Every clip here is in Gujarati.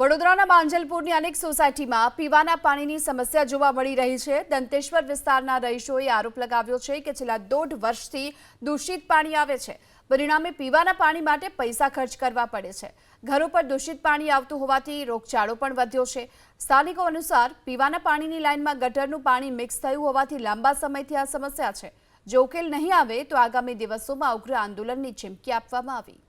વડોદરાના માંજલપુરની અનેક સોસાયટીમાં પીવાના પાણીની સમસ્યા જોવા મળી રહી છે. દંતેશ્વર વિસ્તારના રહીશોએ આરોપ લગાવ્યો છે કે છેલ્લા દોઢ વર્ષથી દૂષિત પાણી આવે છે. પરિણામે પીવાના પાણી માટે પૈસા ખર્ચ કરવા પડે છે. ઘરો પર દૂષિત પાણી આવતું હોવાથી રોગચાળો પણ વધ્યો છે. સ્થાનિકો અનુસાર પીવાના પાણીની લાઇનમાં ગટરનું પાણી મિક્સ થયું હોવાથી લાંબા સમયથી આ સમસ્યા છે. જો ઉકેલ નહીં આવે તો આગામી દિવસોમાં ઉગ્ર આંદોલનની ચીમકી આપવામાં આવી.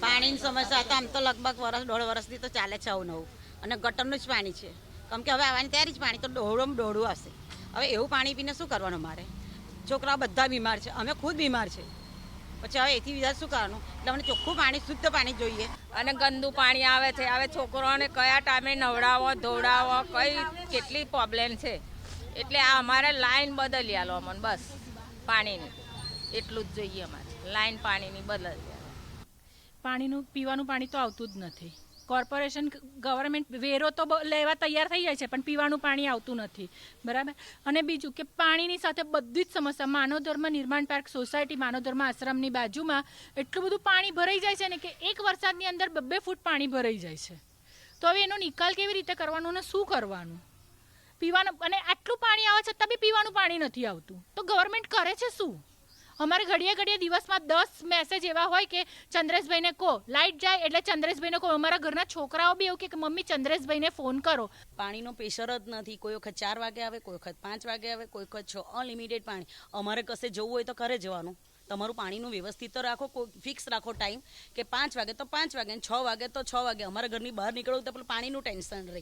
પાણીની સમસ્યા તો આમ તો લગભગ વર્ષ દોઢ વર્ષથી તો ચાલે છે આવું નવું અને ગટરનું જ પાણી છે. કેમ કે હવે આવવાની તૈયારી જ પાણી, તો દોઢું દોઢું આવશે. હવે એવું પાણી પીને શું કરવાનું મારે? છોકરા બધા બીમાર છે. અમે ખુદ બીમાર છે. પછી હવે એથી બીજા શું કરવાનું? એટલે અમને ચોખ્ખું પાણી, શુદ્ધ પાણી જોઈએ. અને ગંદુ પાણી આવે છે. હવે છોકરાઓને કયા ટાઈમે નવડાવો, ધોવડાવો, કઈ કેટલી પ્રોબ્લેમ છે? એટલે આ અમારે લાઈન બદલી આલો અમને, બસ. પાણીની. એટલું જ જોઈએ અમારે. લાઈન પાણીની બદલી પાણીનું, પીવાનું પાણી તો આવતું જ નથી. કોર્પોરેશન ગવર્મેન્ટ વેરો તો લેવા તૈયાર થઈ જાય છે, પણ પીવાનું પાણી આવતું નથી. બરાબર? અને બીજું કે પાણીની સાથે બધી જ સમસ્યા. માનવ ધર્મ નિર્માણ પાર્ક સોસાયટી માનવ ધર્મ આશ્રમની બાજુમાં એટલું બધું પાણી ભરાઈ જાય છે ને કે એક વરસાદની અંદર બબ્બે ફૂટ પાણી ભરાઈ જાય છે. તો હવે એનો નિકાલ કેવી રીતે કરવાનો અને શું કરવાનું? પીવાનું, અને આટલું પાણી આવે છતાં બી પીવાનું પાણી નથી આવતું. તો ગવર્મેન્ટ કરે છે શું? અમારે ઘડીએ ઘડીએ દિવસમાં દસ મેસેજ એવા હોય કે, ચંદ્રેશભાઈને કહો. લાઇટ જાય એટલે ચંદ્રેશભાઈને કહો. અમારા ઘરના છોકરાઓ બી એવું કે, મમ્મી, ચંદ્રેશભાઈને ફોન કરો. પાણીનો પ્રેશર જ નથી. કોઈ વખત ચાર વાગે આવે, કોઈ વખત પાંચ વાગે આવે, કોઈ વખત છ. અનલિમિટેડ પાણી. અમારે કશે જવું હોય તો ઘરે જવાનું. તમારું પાણીનું વ્યવસ્થિત તો રાખો ફિક્સ રાખો ટાઈમ કે પાંચ વાગે તો પાંચ વાગે છ વાગે તો છ વાગે. અમારા ઘરની બહાર નીકળવું તો પેલું પાણીનું ટેન્શન રહે.